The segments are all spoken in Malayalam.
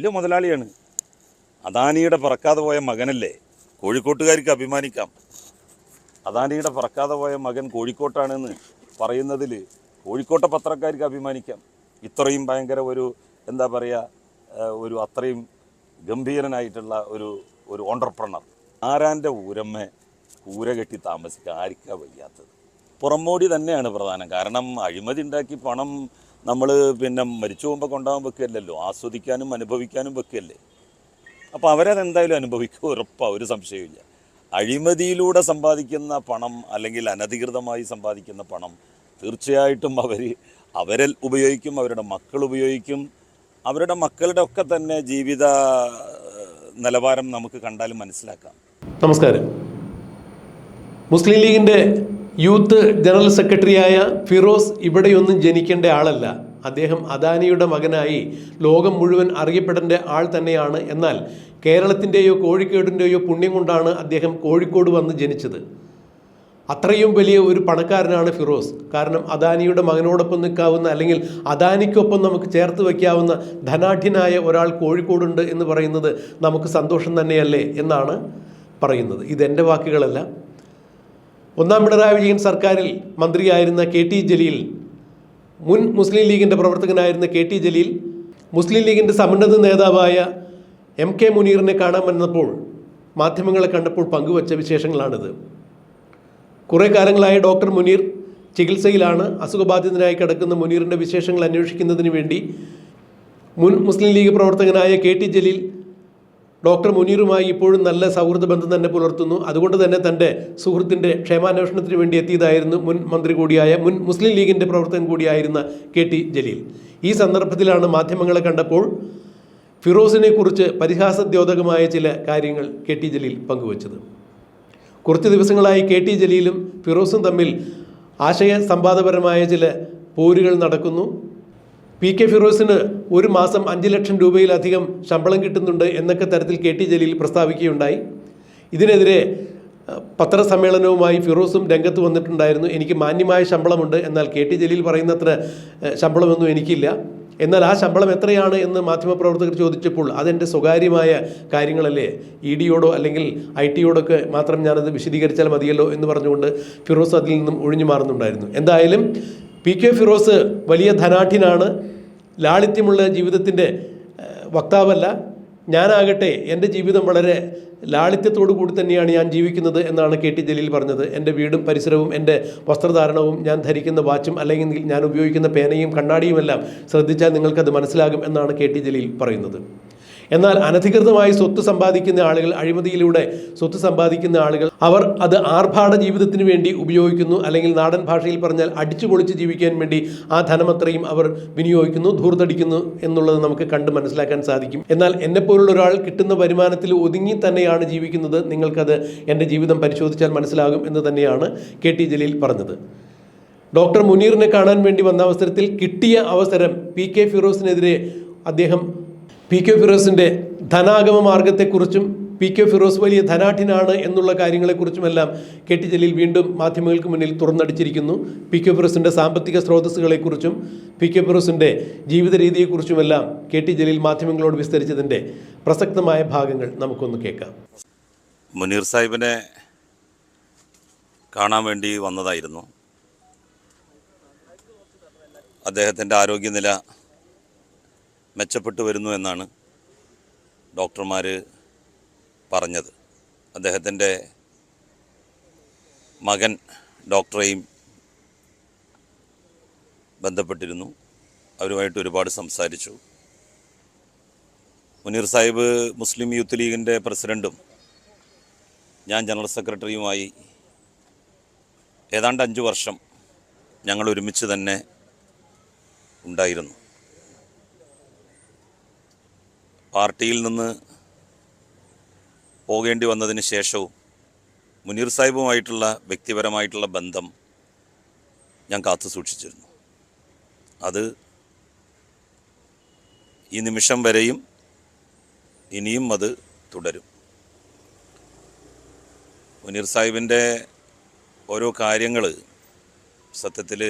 വലിയ മുതലാളിയാണ്. അദാനിയുടെ പറക്കാതെ പോയ മകനല്ലേ? കോഴിക്കോട്ടുകാർക്ക് അഭിമാനിക്കാം. അദാനിയുടെ പറക്കാതെ പോയ മകൻ കോഴിക്കോട്ടാണെന്ന് പറയുന്നതിൽ കോഴിക്കോട്ടെ പത്രക്കാർക്ക് അഭിമാനിക്കാം. ഇത്രയും ഭയങ്കര ഒരു എന്താ പറയുക ഒരു അത്രയും ഗംഭീരനായിട്ടുള്ള ഒരു ഒരു ഓണ്ടർപ്രണർ ആരാന്റെ ഊരമ്മ കൂര കെട്ടി താമസിക്കാൻ ആർക്കാ വയ്യാത്തത്? പുറമോടി തന്നെയാണ് പ്രധാനം. കാരണം അഴിമതി ഉണ്ടാക്കി പണം നമ്മൾ പിന്നെ മരിച്ചു പോകുമ്പോൾ കൊണ്ടാകാൻ വെക്കുകയല്ലല്ലോ. ആസ്വദിക്കാനും അനുഭവിക്കാനും വെക്കുകയല്ലേ. അപ്പോൾ അവരതെന്തായാലും അനുഭവിക്കും ഉറപ്പാണ് ഒരു സംശയമില്ല അഴിമതിയിലൂടെ സമ്പാദിക്കുന്ന പണം അല്ലെങ്കിൽ അനധികൃതമായി സമ്പാദിക്കുന്ന പണം തീർച്ചയായിട്ടും അവർ അവരെ ഉപയോഗിക്കും അവരുടെ മക്കൾ ഉപയോഗിക്കും. അവരുടെ മക്കളുടെ ഒക്കെ തന്നെ ജീവിത നിലവാരം നമുക്ക് കണ്ടാലും മനസ്സിലാക്കാം. നമസ്കാരം. മുസ്ലിം ലീഗിന്റെ യൂത്ത് ജനറൽ സെക്രട്ടറിയായ ഫിറോസ് ഇവിടെയൊന്നും ജനിക്കേണ്ട ആളല്ല. അദ്ദേഹം അദാനിയുടെ മകനായി ലോകം മുഴുവൻ അറിയപ്പെടേണ്ട ആൾ തന്നെയാണ്. എന്നാൽ കേരളത്തിന്റെയോ കോഴിക്കോടിന്റെയോ പുണ്യം കൊണ്ടാണ് അദ്ദേഹം കോഴിക്കോട് വന്ന് ജനിച്ചത്. അത്രയും വലിയ ഒരു പണക്കാരനാണ് ഫിറോസ്. കാരണം അദാനിയുടെ മകനോടൊപ്പം നിൽക്കാവുന്ന അല്ലെങ്കിൽ അദാനിക്കൊപ്പം നമുക്ക് ചേർത്ത് വയ്ക്കാവുന്ന ധനാഠ്യനായ ഒരാൾ കോഴിക്കോടുണ്ട് എന്ന് പറയുന്നത് നമുക്ക് സന്തോഷം തന്നെയല്ലേ എന്നാണ് പറയുന്നത്. ഇതെന്റെ വാക്കുകളല്ല. ഒന്നാം പിണറായി വിജയൻ സർക്കാരിൽ മന്ത്രിയായിരുന്ന കെ ടി ജലീൽ മുൻ മുസ്ലിം ലീഗിന്റെ പ്രവർത്തകനായിരുന്ന കെ ടി ജലീൽ മുസ്ലിം ലീഗിന്റെ സമുന്നത നേതാവായ എം കെ മുനീറിനെ കാണാൻ വന്നപ്പോൾ മാധ്യമങ്ങളെ കണ്ടപ്പോൾ പങ്കുവച്ച വിശേഷങ്ങളാണിത്. കുറേ കാലങ്ങളായി ഡോക്ടർ മുനീർ ചികിത്സയിലാണ് അസുഖബാധിതനായി കിടക്കുന്ന മുനീറിന്റെ വിശേഷങ്ങൾ അന്വേഷിക്കുന്നതിന് വേണ്ടി മുൻ മുസ്ലിം ലീഗ് പ്രവർത്തകനായ കെ ടി ജലീൽ ഡോക്ടർ മുനീറുമായി ഇപ്പോഴും നല്ല സൗഹൃദ ബന്ധം തന്നെ പുലർത്തുന്നു. അതുകൊണ്ട് തന്നെ തന്റെ സുഹൃത്തിന്റെ ക്ഷേമാന്വേഷണത്തിന് വേണ്ടി എത്തിയതായിരുന്നു മുൻ മന്ത്രി കൂടിയായ മുൻ മുസ്ലിം ലീഗിന്റെ പ്രവർത്തകൻ കൂടിയായിരുന്ന കെ ടി ജലീൽ. ഈ സന്ദർഭത്തിലാണ് മാധ്യമങ്ങളെ കണ്ടപ്പോൾ ഫിറോസിനെ കുറിച്ച് പരിഹാസദ്യോതകമായ ചില കാര്യങ്ങൾ കെ ടി ജലീൽ പങ്കുവച്ചത്. കുറച്ച് ദിവസങ്ങളായി കെ ടി ജലീലും ഫിറോസും തമ്മിൽ ആശയ സംവാദപരമായ ചില പോരുകൾ നടക്കുന്നു. പി കെ ഫിറോസിന് ഒരു മാസം അഞ്ച് ലക്ഷം രൂപയിലധികം ശമ്പളം കിട്ടുന്നുണ്ട് എന്നൊക്കെ തരത്തിൽ കെ ടി ജലീൽ പ്രസ്താവിക്കുകയുണ്ടായി. ഇതിനെതിരെ പത്രസമ്മേളനവുമായി ഫിറോസും രംഗത്ത് വന്നിട്ടുണ്ടായിരുന്നു. എനിക്ക് മാന്യമായ ശമ്പളമുണ്ട് എന്നാൽ കെ ടി ജലീൽ പറയുന്നത്ര ശമ്പളമൊന്നും എനിക്കില്ല. എന്നാൽ ആ ശമ്പളം എത്രയാണ് എന്ന് മാധ്യമപ്രവർത്തകർ ചോദിച്ചപ്പോൾ അതെന്റെ സ്വകാര്യമായ കാര്യങ്ങളല്ലേ? ഇ ഡിയോടോ അല്ലെങ്കിൽ ഐ ടിയോടൊക്കെ മാത്രം ഞാനത് വിശദീകരിച്ചാൽ മതിയല്ലോ എന്ന് പറഞ്ഞുകൊണ്ട് ഫിറോസ് അതിൽ നിന്നും ഒഴിഞ്ഞു മാറുന്നുണ്ടായിരുന്നു. എന്തായാലും പി കെ ഫിറോസ് വലിയ ധനാഠ്യനാണ്. ലാളിത്യമുള്ള ജീവിതത്തിന്റെ വക്താവല്ല. ഞാനാകട്ടെ എന്റെ ജീവിതം വളരെ ലാളിത്യത്തോടു കൂടി തന്നെയാണ് ഞാൻ ജീവിക്കുന്നത് എന്നാണ് കെ ടി ജലീൽ പറഞ്ഞത്. എന്റെ വീടും പരിസരവും എന്റെ വസ്ത്രധാരണവും ഞാൻ ധരിക്കുന്ന വാച്ചും അല്ലെങ്കിൽ ഞാൻ ഉപയോഗിക്കുന്ന പേനയും കണ്ണാടിയുമെല്ലാം ശ്രദ്ധിച്ചാൽ നിങ്ങൾക്കത് മനസ്സിലാകും എന്നാണ് കെ ടി ജലീൽ പറയുന്നത്. എന്നാൽ അനധികൃതമായി സ്വത്ത് സമ്പാദിക്കുന്ന ആളുകൾ അഴിമതിയിലൂടെ സ്വത്ത് സമ്പാദിക്കുന്ന ആളുകൾ അവർ അത് ആർഭാട ജീവിതത്തിന് വേണ്ടി ഉപയോഗിക്കുന്നു. അല്ലെങ്കിൽ നാടൻ ഭാഷയിൽ പറഞ്ഞാൽ അടിച്ചു പൊളിച്ച് ജീവിക്കാൻ വേണ്ടി ആ ധനമത്രയും അവർ വിനിയോഗിക്കുന്നു ധൂർത്തടിക്കുന്നു എന്നുള്ളത് നമുക്ക് കണ്ട് മനസ്സിലാക്കാൻ സാധിക്കും. എന്നാൽ എന്നെപ്പോലുള്ള ഒരാൾ കിട്ടുന്ന വരുമാനത്തിൽ ഒതുങ്ങി തന്നെയാണ് ജീവിക്കുന്നത്. നിങ്ങൾക്കത് എന്റെ ജീവിതം പരിശോധിച്ചാൽ മനസ്സിലാകും എന്ന് തന്നെയാണ് കെ ടി ജലീൽ പറഞ്ഞത്. ഡോക്ടർ മുനീറിനെ കാണാൻ വേണ്ടി വന്ന അവസരത്തിൽ കിട്ടിയ അവസരം പി കെ ഫിറോസിനെതിരെ അദ്ദേഹം പി കെ ഫിറോസിന്റെ ധനാഗമ മാർഗത്തെക്കുറിച്ചും പി കെ ഫിറോസ് വലിയ ധനാഠ്യനാണ് എന്നുള്ള കാര്യങ്ങളെക്കുറിച്ചുമെല്ലാം കെ ടി ജലീൽ വീണ്ടും മാധ്യമങ്ങൾക്ക് മുന്നിൽ തുറന്നടിച്ചിരിക്കുന്നു. പി കെ ഫിറോസിന്റെ സാമ്പത്തിക സ്രോതസ്സുകളെക്കുറിച്ചും പി കെ ഫിറോസിന്റെ ജീവിത രീതിയെക്കുറിച്ചുമെല്ലാം കെ ടി ജലീൽ മാധ്യമങ്ങളോട് വിസ്തരിച്ചതിന്റെ പ്രസക്തമായ ഭാഗങ്ങൾ നമുക്കൊന്ന് കേൾക്കാം. മുനീർ സാഹിബിനെ കാണാൻ വേണ്ടി വന്നതായിരുന്നു. അദ്ദേഹത്തിന്റെ ആരോഗ്യനില മെച്ചപ്പെട്ടു വരുന്നു എന്നാണ് ഡോക്ടർമാർ പറഞ്ഞത്. അദ്ദേഹത്തിന്റെ മകൻ ഡോക്ടറെയും ബന്ധപ്പെട്ടിരുന്നു. അവരുമായിട്ട് ഒരുപാട് സംസാരിച്ചു. മുനീർ സാഹിബ് മുസ്ലിം യൂത്ത് ലീഗിന്റെ പ്രസിഡന്റും ഞാൻ ജനറൽ സെക്രട്ടറിയുമായി ഏതാണ്ട് അഞ്ച് വർഷം ഞങ്ങൾ ഒരുമിച്ച് തന്നെ ഉണ്ടായിരുന്നു. പാർട്ടിയിൽ നിന്ന് പോകേണ്ടി വന്നതിന് ശേഷവും മുനീർ സാഹിബുമായിട്ടുള്ള വ്യക്തിപരമായിട്ടുള്ള ബന്ധം ഞാൻ കാത്തു സൂക്ഷിച്ചിരുന്നു. അത് ഈ നിമിഷം വരെയും ഇനിയും അത് തുടരും. മുനീർ സാഹിബിന്റെ ഓരോ കാര്യങ്ങൾ സത്യത്തിൽ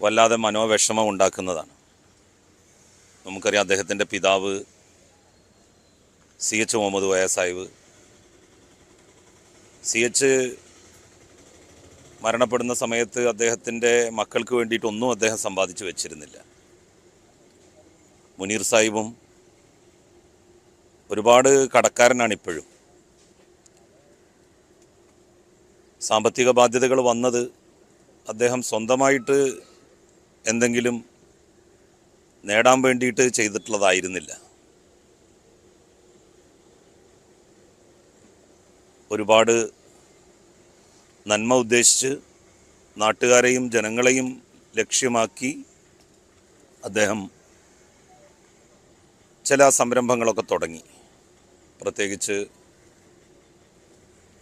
വല്ലാതെ മനോവിഷമം ഉണ്ടാക്കുന്നതാണ്. നമുക്കറിയാം അദ്ദേഹത്തിന്റെ പിതാവ് സി എച്ച് മുഹമ്മദ് വയ സാഹിബ്. സി എച്ച് മരണപ്പെടുന്ന സമയത്ത് അദ്ദേഹത്തിന്റെ മക്കൾക്ക് വേണ്ടിയിട്ടൊന്നും അദ്ദേഹം സമ്പാദിച്ചു വെച്ചിരുന്നില്ല. മുനീർ സാഹിബും ഒരുപാട് കടക്കാരനാണ് ഇപ്പോഴും. സാമ്പത്തിക ബാധ്യതകൾ വന്നത് അദ്ദേഹം സ്വന്തമായിട്ട് എന്തെങ്കിലും നേടാൻ വേണ്ടിയിട്ട് ചെയ്തിട്ടുള്ളതായിരുന്നില്ല. ഒരുപാട് നന്മ ഉദ്ദേശിച്ച് നാട്ടുകാരെയും ജനങ്ങളെയും ലക്ഷ്യമാക്കി അദ്ദേഹം ചില സംരംഭങ്ങളൊക്കെ തുടങ്ങി. പ്രത്യേകിച്ച്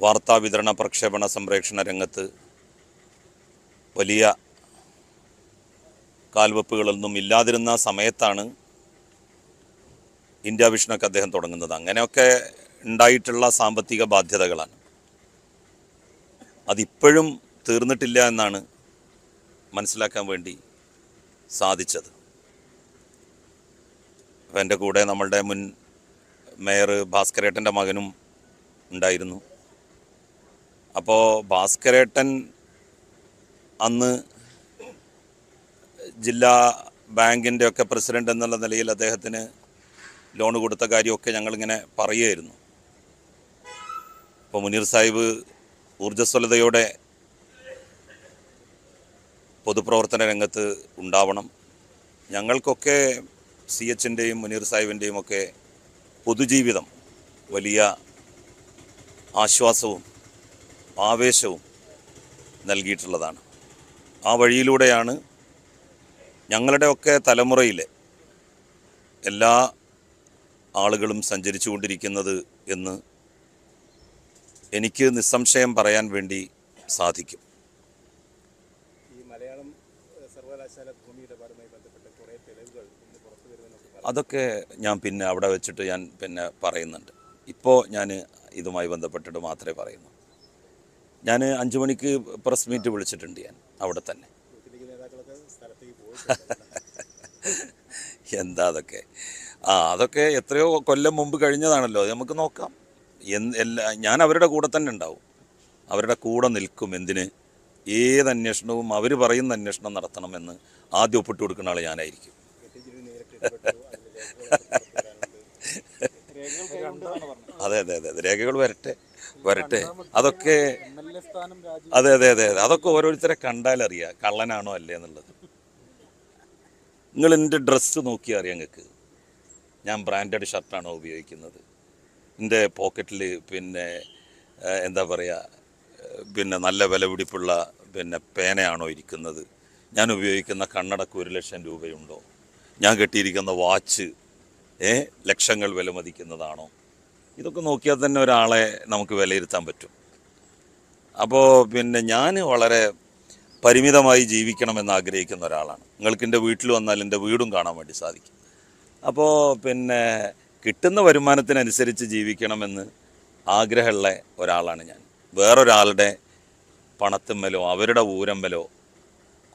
വാർത്താ വിതരണ പ്രക്ഷേപണ സംപ്രേഷണ രംഗത്ത് വലിയ കാൽവെപ്പുകളൊന്നും ഇല്ലാതിരുന്ന സമയത്താണ് ഇന്ത്യ വിഷനൊക്കെ അദ്ദേഹം തുടങ്ങുന്നത്. അങ്ങനെയൊക്കെ ഉണ്ടായിട്ടുള്ള സാമ്പത്തിക ബാധ്യതകളാണ്. അതിപ്പോഴും തീർന്നിട്ടില്ല എന്നാണ് മനസ്സിലാക്കാൻ വേണ്ടി സാധിച്ചത്. അപ്പോൾ എന്റെ കൂടെ നമ്മളുടെ മുൻ മേയർ ഭാസ്കരേട്ടന്റെ മകനും ഉണ്ടായിരുന്നു. അപ്പോൾ ഭാസ്കരേട്ടൻ അന്ന് ജില്ലാ ബാങ്കിന്റെ ഒക്കെ പ്രസിഡന്റ് എന്നുള്ള നിലയിൽ അദ്ദേഹത്തിന് ലോൺ കൊടുത്ത കാര്യമൊക്കെ ഞങ്ങളിങ്ങനെ പറയുമായിരുന്നു അപ്പോൾ മുനീർ സാഹിബ് ഊർജസ്വലതയോടെ പൊതുപ്രവർത്തന രംഗത്ത് ഉണ്ടാവണം. ഞങ്ങൾക്കൊക്കെ സി എച്ചിന്റെയും മുനീർ സാഹിബിന്റെയും ഒക്കെ പൊതുജീവിതം വലിയ ആശ്വാസവും ആവേശവും നൽകിയിട്ടുള്ളതാണ്. ആ വഴിയിലൂടെയാണ് ഞങ്ങളുടെയൊക്കെ തലമുറയിൽ എല്ലാ ആളുകളും സഞ്ചരിച്ചു കൊണ്ടിരിക്കുന്നത് എന്ന് എനിക്ക് നിസ്സംശയം പറയാൻ വേണ്ടി സാധിക്കും. അതൊക്കെ ഞാൻ പിന്നെ അവിടെ വെച്ചിട്ട് ഞാൻ പിന്നെ പറയുന്നുണ്ട്. ഇപ്പോൾ ഞാൻ ഇതുമായി ബന്ധപ്പെട്ടിട്ട് മാത്രമേ പറയുന്നു. ഞാൻ അഞ്ചു മണിക്ക് പ്രസ് മീറ്റ് വിളിച്ചിട്ടുണ്ട് ഞാൻ അവിടെ തന്നെ യൂത്ത് ലീഗ് നേതാക്കളൊക്കെ സ്ഥലത്തേക്ക് പോയിട്ടുണ്ട് എന്താ അതൊക്കെ? ആ അതൊക്കെ എത്രയോ കൊല്ലം മുമ്പ് കഴിഞ്ഞതാണല്ലോ. നമുക്ക് നോക്കാം. എന്ത് എല്ലാ ഞാൻ അവരുടെ കൂടെ തന്നെ ഉണ്ടാവും. അവരുടെ കൂടെ നിൽക്കും എന്തിന്? ഏത് അന്വേഷണവും അവർ പറയുന്ന അന്വേഷണം നടത്തണമെന്ന് ആദ്യം ഒപ്പിട്ട് കൊടുക്കുന്ന ആൾ ഞാനായിരിക്കും. അതെ അതെ അതെ രേഖകൾ വരട്ടെ വരട്ടെ. അതൊക്കെ അതെ അതെ അതെ. അതൊക്കെ ഓരോരുത്തരെ കണ്ടാലറിയാം കള്ളനാണോ അല്ലേ എന്നുള്ളത്. നിങ്ങൾ എന്റെ ഡ്രസ്സ് നോക്കിയാൽ അറിയാം നിങ്ങൾക്ക് ഞാൻ ബ്രാൻഡഡ് ഷർട്ടാണോ ഉപയോഗിക്കുന്നത്. എന്റെ പോക്കറ്റിൽ പിന്നെ എന്താ പറയുക പിന്നെ നല്ല വിലപിടിപ്പുള്ള പിന്നെ പേനയാണോ ഇരിക്കുന്നത്? ഞാൻ ഉപയോഗിക്കുന്ന കണ്ണടക്ക് ഒരു ലക്ഷം രൂപയുണ്ടോ? ഞാൻ കെട്ടിയിരിക്കുന്ന വാച്ച് ഏ ലക്ഷങ്ങൾ വിലമതിക്കുന്നതാണോ ഇതൊക്കെ നോക്കിയാൽ തന്നെ ഒരാളെ നമുക്ക് വിലയിരുത്താൻ പറ്റും. അപ്പോൾ പിന്നെ ഞാൻ വളരെ പരിമിതമായി ജീവിക്കണമെന്ന് ആഗ്രഹിക്കുന്ന ഒരാളാണ്. നിങ്ങൾക്ക് എന്റെ വീട്ടിൽ വന്നാൽ എന്റെ വീടും കാണാൻ വേണ്ടി സാധിക്കും. അപ്പോൾ പിന്നെ കിട്ടുന്ന വരുമാനത്തിനനുസരിച്ച് ജീവിക്കണമെന്ന് ആഗ്രഹമുള്ള ഒരാളാണ് ഞാൻ. വേറൊരാളുടെ പണത്തുമ്മലോ അവരുടെ ഊരമ്മലോ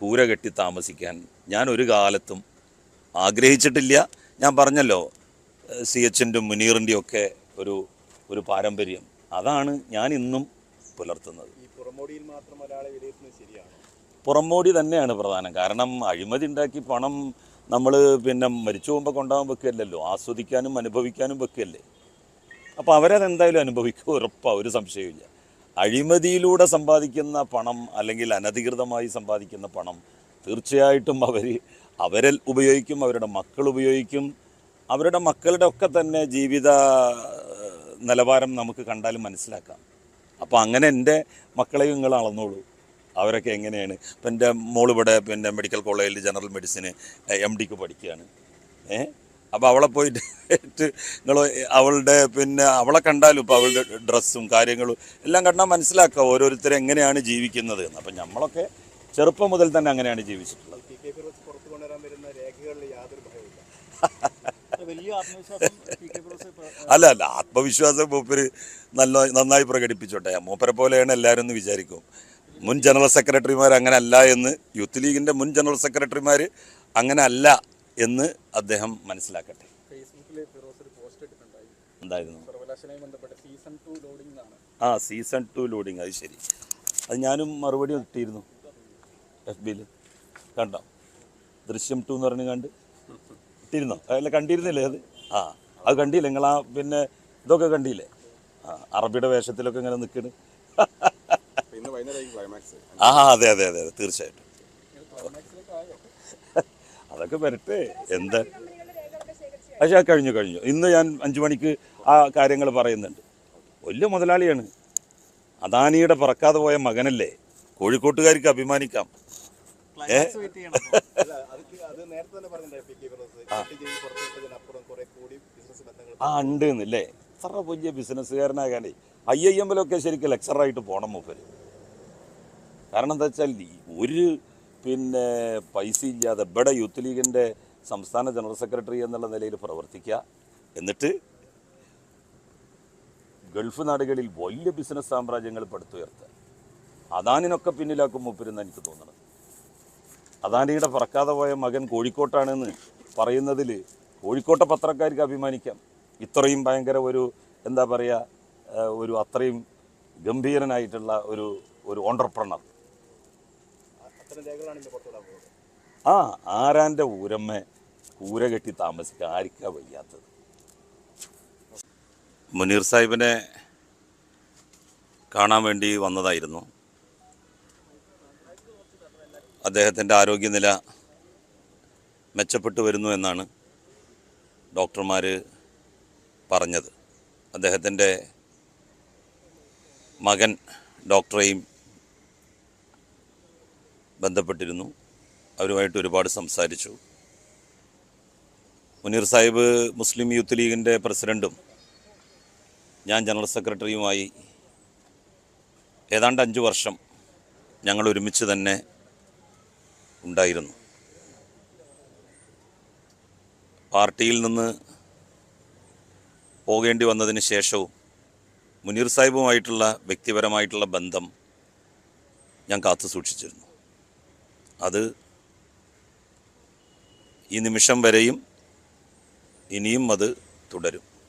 കൂര കെട്ടി താമസിക്കാൻ ഞാൻ ഒരു കാലത്തും ആഗ്രഹിച്ചിട്ടില്ല. ഞാൻ പറഞ്ഞല്ലോ സി എച്ചിന്റെ മുനീറിന്റെയും ഒക്കെ ഒരു ഒരു പാരമ്പര്യം. അതാണ് ഞാൻ ഇന്നും പുലർത്തുന്നത്. ഈ പുറമോടിയിൽ മാത്രം ഒരാളെ വിലയിരുത്തുന്നത് പുറമോടി തന്നെയാണ് പ്രധാനം. കാരണം അഴിമതി ഉണ്ടാക്കി പണം നമ്മൾ പിന്നെ മരിച്ചു പോകുമ്പോൾ കൊണ്ടാകാൻ വെക്കുകയല്ലല്ലോ. ആസ്വദിക്കാനും അനുഭവിക്കാനും വെക്കുകയല്ലേ. അപ്പോൾ അവരത് എന്തായാലും അനുഭവിക്കും ഉറപ്പാണ് ഒരു സംശയമില്ല അഴിമതിയിലൂടെ സമ്പാദിക്കുന്ന പണം അല്ലെങ്കിൽ അനധികൃതമായി സമ്പാദിക്കുന്ന പണം തീർച്ചയായിട്ടും അവർ അവരെ ഉപയോഗിക്കും അവരുടെ മക്കൾ ഉപയോഗിക്കും. അവരുടെ മക്കളുടെ ഒക്കെ തന്നെ ജീവിത നിലവാരം നമുക്ക് കണ്ടാലും മനസ്സിലാക്കാം. അപ്പോൾ അങ്ങനെ എന്റെ മക്കളെയും നിങ്ങൾ അളന്നോളൂ. അവരൊക്കെ എങ്ങനെയാണ്? ഇപ്പം എന്റെ മോളിവിടെ പിന്നെ മെഡിക്കൽ കോളേജിൽ ജനറൽ മെഡിസിന് എം ഡിക്ക് പഠിക്കുകയാണ്. ഏ അപ്പോൾ അവളെ പോയിട്ട് നിങ്ങൾ അവളുടെ പിന്നെ അവളെ കണ്ടാലും ഇപ്പോൾ അവളുടെ ഡ്രസ്സും കാര്യങ്ങളും എല്ലാം കണ്ടാൽ മനസ്സിലാക്കുക ഓരോരുത്തരും എങ്ങനെയാണ് ജീവിക്കുന്നത് എന്ന്. അപ്പം നമ്മളൊക്കെ ചെറുപ്പം മുതൽ തന്നെ അങ്ങനെയാണ് ജീവിച്ചിട്ടുള്ളത്. അല്ല അല്ല ആത്മവിശ്വാസം മൂപ്പര് നല്ല നന്നായി പ്രകടിപ്പിച്ചോട്ടെ. മൂപ്പരെ പോലെയാണ് എല്ലാവരും എന്ന് വിചാരിക്കും. മുൻ ജനറൽ സെക്രട്ടറിമാർ അങ്ങനെ അല്ല എന്ന് യൂത്ത് ലീഗിന്റെ മുൻ ജനറൽ സെക്രട്ടറിമാർ അങ്ങനെ അല്ല എന്ന് അദ്ദേഹം മനസ്സിലാക്കട്ടെ. എന്തായിരുന്നു? ആ സീസൺ ടു ലോഡിങ് അത് ശരി. അത് ഞാനും മറുപടി ഇട്ടിരുന്നു എഫ് ബിയിൽ കണ്ടോ? ദൃശ്യം ടു എന്ന് പറഞ്ഞ് കണ്ട് ഇട്ടിരുന്നോ? അല്ല കണ്ടിരുന്നില്ലേ അത്? ആ അത് കണ്ടില്ലേ? നിങ്ങൾ ആ പിന്നെ ഇതൊക്കെ കണ്ടില്ലേ? ആ അറബിയുടെ വേഷത്തിലൊക്കെ ഇങ്ങനെ നിൽക്കണ് ആ അതെ അതെ അതെ അതെ തീർച്ചയായിട്ടും. അതൊക്കെ വരട്ടെ എന്താ? പക്ഷേ കഴിഞ്ഞു കഴിഞ്ഞു. ഇന്ന് ഞാൻ അഞ്ചു മണിക്ക് ആ കാര്യങ്ങൾ പറയുന്നുണ്ട്. വലിയ മുതലാളിയാണ്. അദാനിയുടെ പറക്കാതെ പോയ മകനല്ലേ? കോഴിക്കോട്ടുകാർക്ക് അഭിമാനിക്കാം. ആ. ഉണ്ട് എന്നല്ലേ എത്ര വലിയ ബിസിനസ്സുകാരനാകാനേ ഐ ഐ എമ്മിലൊക്കെ ശരിക്കും ലെക്ചറായിട്ട് പോകണം മൂപ്പര്. കാരണം എന്താ വെച്ചാൽ ഒരു പിന്നെ പൈസ ഇല്ലാതെ ഇവിടെ യൂത്ത് ലീഗിന്റെ സംസ്ഥാന ജനറൽ സെക്രട്ടറി എന്നുള്ള നിലയിൽ പ്രവർത്തിക്കുക. എന്നിട്ട് ഗൾഫ് നാടുകളിൽ വലിയ ബിസിനസ് സാമ്രാജ്യങ്ങൾ പടുത്തുയർത്തുക. അദാനിനൊക്കെ പിന്നിലാക്കും മൂപ്പരെന്ന് എനിക്ക് തോന്നുന്നത് അദാനിയുടെ പറക്കാതെ പോയ മകൻ കോഴിക്കോട്ടാണെന്ന് പറയുന്നതിൽ കോഴിക്കോട്ടെ പത്രക്കാർക്ക് അഭിമാനിക്കാം. ഇത്രയും ഭയങ്കര ഒരു എന്താ പറയുക ഒരു അത്രയും ഗംഭീരനായിട്ടുള്ള ഒരു ഒരു ഓണ്ടർപ്രണർ ആ ആരാന്റെ ഊരമ്മ? കൂര കെട്ടി താമസിക്കാൻ ആർക്കാ വയ്യാത്തത്? മുനീർ സാഹിബിനെ കാണാൻ വേണ്ടി വന്നതായിരുന്നു. അദ്ദേഹത്തിന്റെ ആരോഗ്യനില മെച്ചപ്പെട്ടു വരുന്നു എന്നാണ് ഡോക്ടർമാർ പറഞ്ഞത്. അദ്ദേഹത്തിന്റെ മകൻ ഡോക്ടറെയും ബന്ധപ്പെട്ടിരുന്നു. അവരുമായിട്ട് ഒരുപാട് സംസാരിച്ചു. മുനീർ സാഹിബ് മുസ്ലിം യൂത്ത് ലീഗിന്റെ പ്രസിഡന്റും ഞാൻ ജനറൽ സെക്രട്ടറിയുമായി ഏതാണ്ട് അഞ്ച് വർഷം ഞങ്ങൾ ഒരുമിച്ച് തന്നെ ഉണ്ടായിരുന്നു. പാർട്ടിയിൽ നിന്ന് പോകേണ്ടി വന്നതിന് ശേഷവും മുനീർ സാഹിബുമായിട്ടുള്ള വ്യക്തിപരമായിട്ടുള്ള ബന്ധം ഞാൻ കാത്തു സൂക്ഷിച്ചിരുന്നു അത് ഈ നിമിഷം വരെയും ഇനിയും അത് തുടരും.